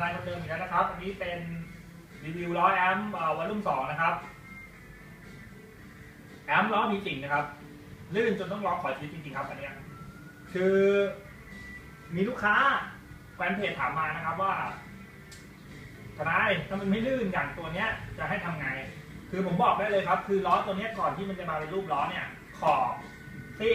ทนายคนเดิมอีกแล้วนะครับ อันนี้เป็นรีวิวล้อแอมป์วอลลุ่มสองนะครับ แอมป์ล้อมีสิ่งนะครับ ลื่นจนต้องร้องขอชีวิตจริงๆครับอันเนี้ยคือมีลูกค้าแฟนเพจถามมานะครับว่าทนายถ้ามันไม่ลื่นอย่างตัวเนี้ยจะให้ทำไง คือผมบอกได้เลยครับ คือล้อตัวเนี้ยก่อนที่มันจะมาเป็นรูปล้อเนี่ย ขอบที่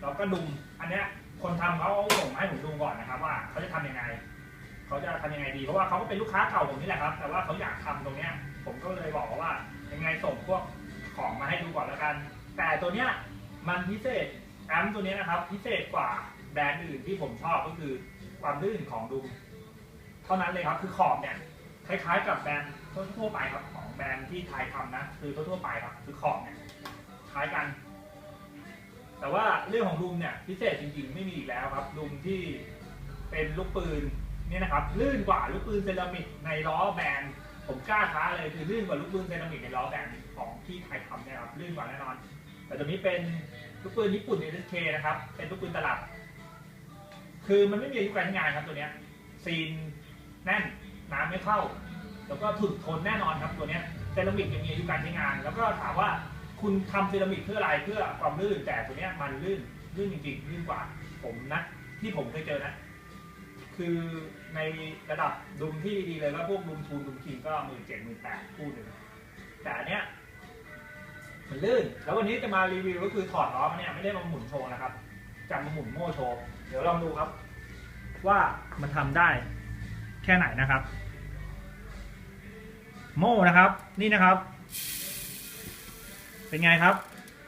แล้วก็ดุมอันเนี้ยคนทำเขาส่งมาให้ผมดูก่อนนะครับ ว่าเขาจะทำยังไง เขาจะทำยังไงดี เพราะว่าเขาก็เป็นลูกค้าเก่าผมนี่แหละครับ แต่ว่าเขาอยากทำตรงเนี้ย ผมก็เลยบอกว่า ยังไงส่งพวกของมาให้ดูก่อนแล้วกัน แต่ตัวเนี้ยมันพิเศษแอมตัวเนี้ยนะครับ พิเศษกว่าแบรนด์อื่นที่ผมชอบก็คือความลื่นของดุมเท่านั้นเลยครับคือขอบเนี่ยคล้ายๆกับแบรนด์ทั่วไปครับของแบรนด์ที่ไทยทำนะ คือทั่วไปครับ คือขอบเนี่ยคล้ายกัน แต่ว่าเรื่องของดุมเนี่ยพิเศษจริงๆไม่มีอีกแล้วครับดุมที่เป็นลูกปืน นี่ยนะครับลื่นกว่าลูกปืนเซรามิกในล้อแบรนด์ผมกล้าท้าเลยคือลื่นกว่าลูกปืนเซรามิกในล้อแบรนด์ของที่ไทยทำนี่ยครับลื่นกว่าแน่นอน แต่ตัวนี้เป็นลูกปืนญี่ปุ่น SK นะครับ เป็นลูกปืนตลับ คือมันไม่มีอายุการใช้งานครับตัวเนี้ยซีนแน่นน้ำไม่เข้า แล้วก็ถึกทนแน่นอนครับตัวเนี้ยเซรามิกยังมีอายุการใช้งาน แล้วก็ถามว่าคุณทำเซรามิกเพื่ออะไรเพื่อความลื่นแต่ตัวเนี้ยมันลื่นลื่นจริงๆลื่นกว่า ผมนะที่ผมเคยเจอนะ คือในระดับดุมที่ดีเลยก็พวกดุมทูนดุมคิงก็หมื่นเจ็ดหมื่นแปดคู่หนึ่งแต่อันเนี้ยมันลื่น แล้ววันนี้จะมารีวิวก็คือถอดล้อมาเนี่ยไม่ได้มาหมุนโชว์นะครับจะมาหมุนโม่โชว์ เดี๋ยวลองดูครับ ว่ามันทำได้แค่ไหนนะครับ โม่นะครับ นี่นะครับ เป็นไงครับ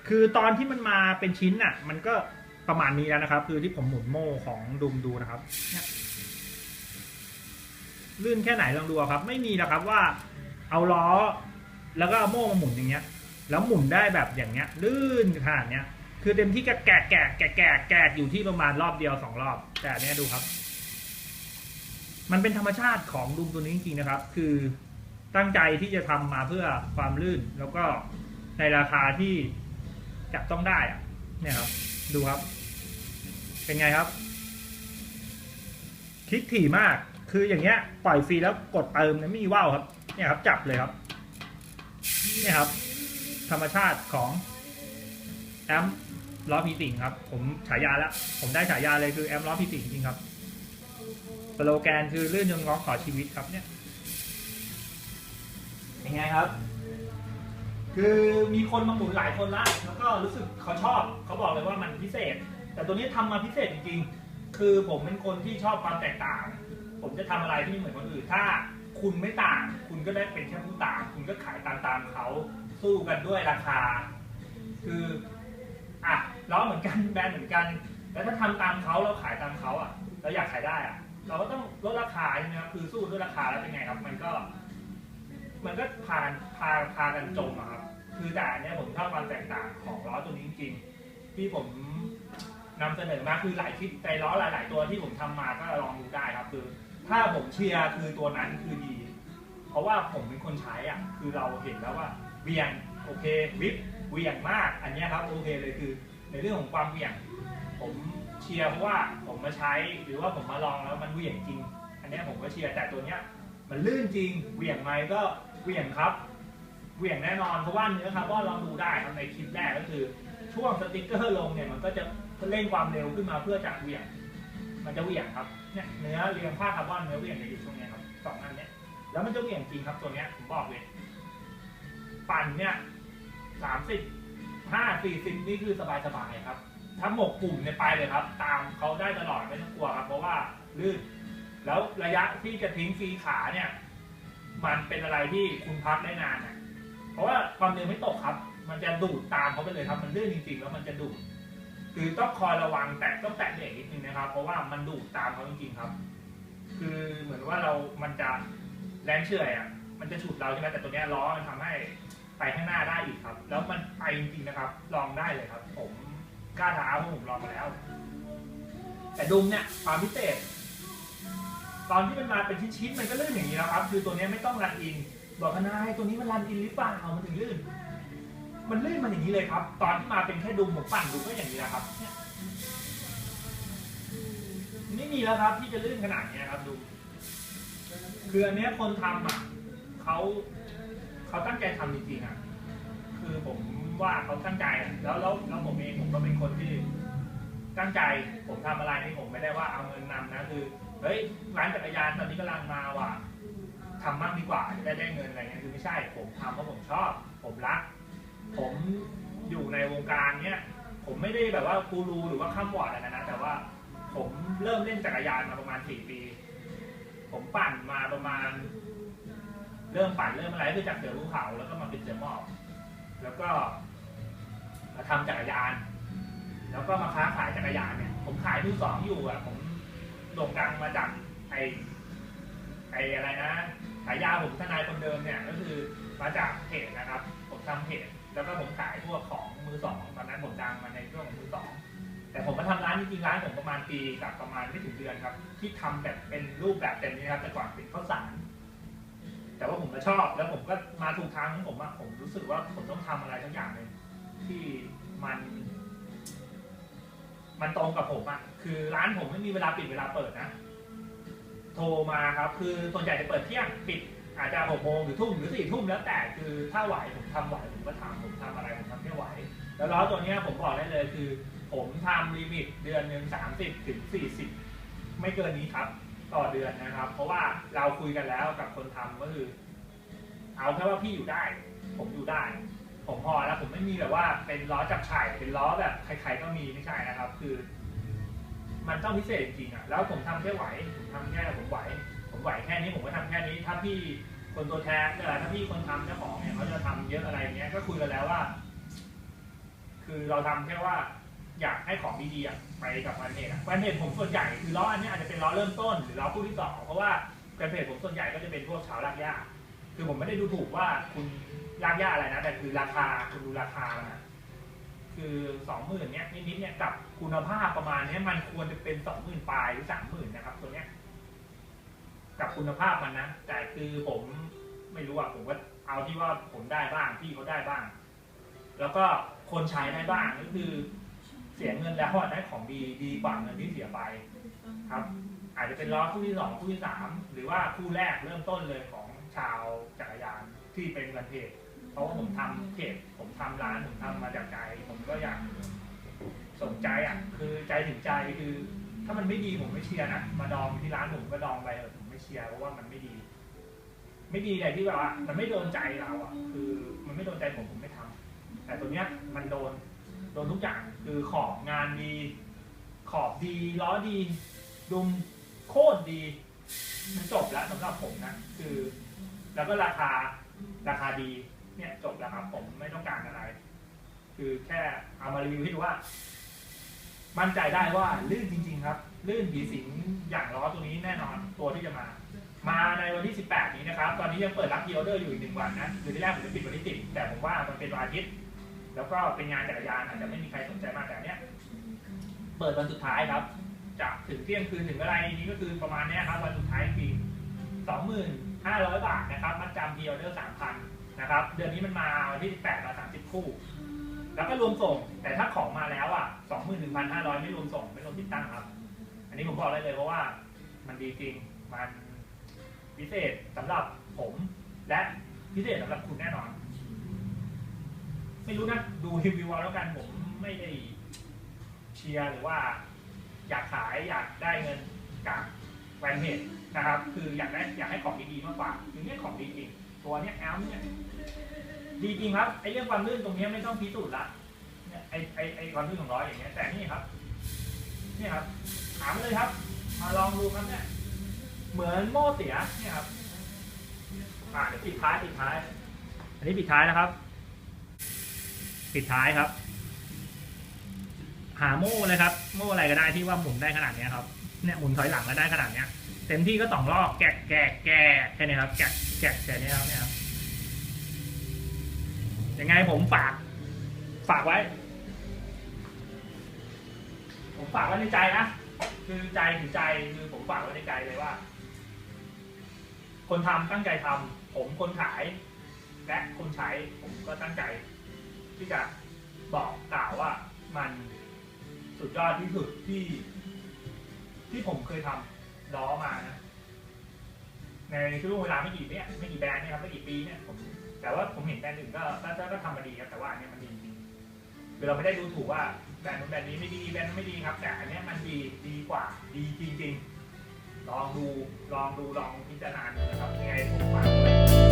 คือตอนที่มันมาเป็นชิ้นน่ะ มันก็ประมาณนี้แล้วนะครับ คือที่ผมหมุนโม่ของดุมดูนะครับเนี่ย ลื่นแค่ไหนลองดูครับ ไม่มีนะครับว่าเอาล้อ แล้วก็เอาโม่มาหมุนอย่างเงี้ย แล้วหมุนได้แบบอย่างเงี้ย ลื่นขนาดเนี้ย คือเต็มที่ก็แกะแกะแกะแกะแกะอยู่ที่ประมาณรอบเดียวสองรอบ แต่เนี้ยดูครับ มันเป็นธรรมชาติของดุมตัวนี้จริงๆนะครับ คือตั้งใจที่จะทำมาเพื่อความลื่นแล้วก็ในราคาที่จับต้องได้อะเนี่ยครับ ดูครับ เป็นไงครับ คลิกถี่มาก คืออย่างเงี้ยปล่อยฟรีแล้วกดเติมเนี่ยไม่มีว่าวครับ เนี่ยครับจับเลยครับ เนี่ยครับ ธรรมชาติของแอมล้อพีติงครับ ผมฉายาแล้ว ผมได้ฉายาเลยคือแอมล้อพีติงจริงครับสโลแกนคือลื่นยงง้องขอชีวิตครับเนี่ยเป็นไงครับ คือมีคนมาหมุนหลายคนละแล้วก็รู้สึกเขาชอบเขาบอกเลยว่ามันพิเศษ แต่ตัวนี้ทำมาพิเศษจริงๆ คือผมเป็นคนที่ชอบความแตกต่าง ผมจะทำอะไรที่ไม่เหมือนคนอื่น ถ้าคุณไม่ต่าง คุณก็ได้เป็นแค่ผู้ต่าง คุณก็ขายตามตามๆเขาสู้กันด้วยราคา คืออะล้อเหมือนกันแบรนด์เหมือนกัน แล้วถ้าทำตามเขาเราขายตามเขาอะ เราอยากขายได้อะ เราก็ต้องลดราคาใช่ไหมครับคือสู้ด้วยราคาแล้วเป็นไงครับ มันก็ มันก็พาพาพากันจมอะครับ คือแต่อันเนี้ยผมชอบความแตกต่างของล้อตัวนี้จริงๆที่ผมนำเสนอมาคือหลายคลิปในล้อหลาย ๆ ตัวที่ผมทำมาก็ลองดูได้ครับ คือ ถ้าผมเชียร์คือตัวนั้นคือดี เพราะว่าผมเป็นคนใช้อะ คือเราเห็นแล้วว่าเวียงโอเควิบเวียงมาก อันเนี้ยครับโอเคเลยคือ ในเรื่องของความเวียง ผมเชียร์เพราะว่าผมมาใช้หรือว่าผมมาลองแล้วมันเวี่ยงจริง อันเนี้ยผมก็เชียร์แต่ตัวเนี้ยมันลื่นจริงเวี่ยงไหมก็เวี่ยงครับเวี่ยงแน่นอนเพราะว่าเนื้อคาร์บอนลองดูได้ครับในคลิปแรกก็คือ ช่วงสติ๊กเกอร์ลงเนี่ยมันก็จะเร่งความเร็วขึ้นมาเพื่อจะเวี่ยง มันจะเวี่ยงครับ เนี่ยเนื้อเรียงผ้าคาร์บอนเนื้อเหวี่ยงจะอยู่ตรงนี้ครับสองอันเนี้ยแล้วมันจะเหวี่ยงจริงครับตัวเนี้ยผมบอกเลย ปั่นเนี่ยสามสิบห้าสี่สิบนี่คือสบายสบายๆครับ ถ้าหมกกลุ่มเนี่ยไปเลยครับ ตามเขาได้ตลอดไม่ต้องกลัวครับ เพราะว่าลื่น แล้วระยะที่จะทิ้งฟรีขาเนี่ย มันเป็นอะไรที่คุณพักได้นานนะเพราะว่าความเร็วไม่ตกครับ มันจะดูดตามเขาไปเลยครับ มันลื่นจริงๆ แล้วมันจะดูด คือต้องคอยระวังแตะต้องแตะเบรกนิดนึงนะครับ เพราะว่ามันดูดตามเขาจริงๆครับ คือเหมือนว่าเรา มันจะแรงเฉื่อยอะ มันจะฉุดเราใช่ไหมแต่ตัวเนี้ยล้อมันทำให้ไปข้างหน้าได้อีกครับ แล้วมันไปจริงๆนะครับ ลองได้เลยครับ ผมกล้าท้าเพราะผมลองมาแล้ว แต่ดุมเนี่ยความพิเศษตอนที่มันมาเป็นชิ้นๆมันก็ลื่นอย่างนี้แล้วครับ คือตัวนี้ไม่ต้องรันอิน บอกกันนายตัวนี้มันรันอินหรือเปล่ามันถึงลื่น มันลื่นมันอย่างนี้เลยครับ ตอนที่มาเป็นแค่ดุมผมปั่นดูก็อย่างนี้นะครับเนี่ยไม่มีแล้วครับที่จะลื่นขนาดนี้ครับดู คืออันเนี้ยคนทำอะเขาเขาตั้งใจทำจริงๆอะคือผมว่าเขาตั้งใจอะแล้วแล้วแล้วผมเองผมก็เป็นคนที่ตั้งใจผมทำอะไรนี่ผมไม่ได้ว่าเอาเงินนำนะคือเฮ้ยร้านจักรยานตอนนี้กำลังมาว่ะทำมากดีกว่าจะได้ได้เงินอะไรเงี้ยคือไม่ใช่ผมทำเพราะผมชอบ ผมรัก ผมอยู่ในวงการเนี้ยผมไม่ได้แบบว่ากูรูหรือว่าข้ามวอร์ดอะไรนะ แต่ว่าผมเริ่มเล่นจักรยานมาประมาณสี่ปี ผมปั่นมาประมาณ เริ่มปั่นเริ่มอะไรคือจากเสือภูเขาแล้วก็มาเป็นเสือหมอบแล้วก็มาทำจักรยาน แล้วก็มาค้าขายจักรยานเนี่ย ผมขายมือสองอยู่อะ ผมโด่งดังมาจากไอไออะไรนะฉายาผมทนายคนเดิมเนี่ยก็คือมาจากเพจนะครับ ผมทำเพจ แล้วก็ผมขายพวกของมือสองตอนนั้นผมดังมาในช่วงมือสองแต่ผมมาทำร้านจริงๆร้านผมประมาณปีกับประมาณไม่ถึงเดือนครับ ที่ทำแบบเป็นรูปแบบเต็มนี้นะครับแต่ก่อนเป็นข้าวสารแต่ว่าผมก็ชอบแล้วผมก็มาถูกทางของผมอะผมรู้สึกว่าผมต้องทำอะไรสักอย่างหนึ่งที่มัน มันตรงกับผมอะคือร้านผมไม่มีเวลาปิดเวลาเปิดนะ โทรมาครับ คือส่วนใหญ่จะเปิดเที่ยงปิด อาจจะหกโมงหรือทุ่มหรือสี่ทุ่มแล้วแต่คือถ้าไหวผมทำไหวผมก็ทำผมทำอะไรผมทำไม่ไหว แล้วล้อตัวนี้ผมบอกได้เลยคือ ผมทำลิมิตเดือนหนึ่งสามสิบถึงสี่สิบไม่เกินนี้ครับ ต่อเดือนนะครับ เพราะว่าเราคุยกันแล้วกับคนทำก็คือ เอาแค่ว่าพี่อยู่ได้ ผมอยู่ได้ ผมพอแล้วผมไม่มีแบบว่าเป็นล้อจับฉ่ายเป็นล้อแบบใครๆก็มีไม่ใช่นะครับ คือ มันต้องพิเศษจริงๆอะแล้วผมทำแค่ไหวผมทำแค่ผมไหว ผมไหวแค่นี้ผมก็ทำแค่นี้ ถ้าพี่คนตัวแทนเนี่ยถ้าพี่คนทำเจ้าของเนี่ยเขาจะทำเยอะอะไรเงี้ยก็คุยกันแล้วว่า คือเราทำแค่ว่าอยากให้ของดีๆไปกับแฟนเพจแฟนเพจผมส่วนใหญ่คือล้ออันนี้อาจจะเป็นล้อเริ่มต้นหรือล้อคู่ที่สองเพราะว่าแฟนเพจผมส่วนใหญ่ก็จะเป็นพวกชาวลากหญ้าคือผมไม่ได้ดูถูกว่าคุณลากหญ้าอะไรนะ แต่คือราคาคุณดูราคามันะคือสองหมื่นเนี้ยนิดๆเนี่ยกับคุณภาพประมาณเนี้ยมันควรจะเป็นสองหมื่นปลายหรือสามหมื่นนะครับตัวเนี้ย กับคุณภาพมันนะ แต่คือผมไม่รู้อะผมก็เอาที่ว่าผมได้บ้างพี่เขาได้บ้าง แล้วก็คนใช้ได้บ้างก็คือเสียเงินแล้วได้ของดีดีกว่าเงินที่เสียไปครับ อาจจะเป็นล้อคู่ที่สองคู่ที่สามหรือว่าคู่แรกเริ่มต้นเลยของชาวจักรยานที่เป็นกันเพจเพราะว่าผมทำเพจผมทำร้านผมทำมาจากใจ ผมก็อยากสนใจอะคือใจถึงใจคือ ถ้ามันไม่ดีผมไม่เชียร์นะมาดองที่ร้านผมก็ดองไปเออผมไม่เชียร์เพราะว่ามันไม่ดี ไม่ดีเลยที่แบบว่ามันไม่โดนใจเราอะ คือมันไม่โดนใจผมผมไม่ทำแต่ตัวเนี้ยมันโดนโดนทุกอย่างคือขอบงานดี ขอบดีล้อดี ดุมโคตรดีมันจบแล้วสำหรับผมนะคือ แล้วก็ราคาราคาดีเนี่ยจบแล้วครับผมไม่ต้องการอะไร คือแค่เอามารีวิวให้ดูว่า มั่นใจได้ว่าลื่นจริง ๆ ครับ ลื่นผีสิงอย่างล้อตัวนี้แน่นอนตัวที่จะมา มาในวันที่ 18 นี้นะครับ ตอนนี้ยังเปิดรับพรีออเดอร์อยู่อีกหนึ่งวันนะคือที่แรกผมจะปิดวันที่10แต่ผมว่ามันเป็นวันอาทิตย์แล้วก็เป็นงานจักรยานอาจจะไม่มีใครสนใจมากแต่เนี้ยเปิดวันสุดท้ายครับจากถึงเที่ยงคืนถึงอะไรนี้ก็คือประมาณเนี้ยครับวันสุดท้ายปีสองหมื่นห้าร้อยบาทนะครับมัดจำพีออเดอร์สามพันนะครับเดือนนี้มันมาวันที่สิบแปดมาสามสิบคู่ แล้วก็รวมส่ง แต่ถ้าของมาแล้วอะสองหมื่นหนึ่งพันห้าร้อยไม่รวมส่ง ไม่รวมติดตั้งครับ อันนี้ผมบอกได้เลยเพราะว่ามันดีจริง มันพิเศษสำหรับผม และพิเศษสำหรับคุณแน่นอน ไม่รู้นะ ดูรีวิวเอาแล้วกันผมไม่ได้เชียร์หรือว่า อยากขายอยากได้เงินจากแฟนเพจนะครับ คืออยากได้อยากให้ของดีๆมากกว่าคือเนี่ยของดีจริง ตัวเนี้ยแอลเนี่ยดีจริงครับไอเรื่องความลื่นตรงเนี้ยไม่ต้องพิสูจน์ละเนี่ยไอไอไอความลื่นของร้อยอย่างเงี้ยแต่นี่ครับนี่ครับถามเลยครับ มาลองดูครับเนี่ยเหมือนโม่เสียเนี่ยครับอ่าเดี๋ยวปิดท้ายปิดท้าย อันนี้ปิดท้ายนะครับ ปิดท้ายครับ หาโม่เลยครับ โม่อะไรก็ได้ที่ว่าหมุนได้ขนาดเนี้ยครับเนี่ยหมุนถอยหลังก็ได้ขนาดเนี้ย เต็มที่ก็สองรอบแกะแกะแกะแค่นี้ครับ แกะแกะแค่นี้ครับเนี่ยครับยังไงผมฝากฝากไว้ ผมฝากไว้ในใจนะคือใจถึงใจคือผมฝากไว้ในใจเลยว่า คนทำตั้งใจทำผมคนขาย และคนใช้ผมก็ตั้งใจ ที่จะบอกกล่าวว่ามันสุดยอดที่สุดที่ ที่ผมเคยทำ ล้อมานะในช่วงเวลาไม่กี่เนี่ยไม่กี่แบรนด์เนี่ยครับไม่กี่ปีเนี่ยผมแต่ว่าผมเห็นแบรนด์อื่นก็ก็ก็ก็ทำมาดีครับแต่ว่าอันเนี้ยมันดีจริงคือเราไม่ได้ดูถูกว่าแบรนด์นู้นแบรนด์นี้ไม่ดีแบรนด์นั้นไม่ดีครับ แต่อันเนี้ยมันดีดีกว่าดีจริง ๆ ลองดูลองดูลองพิจารณาดูนะครับยังไงผมฝากด้วย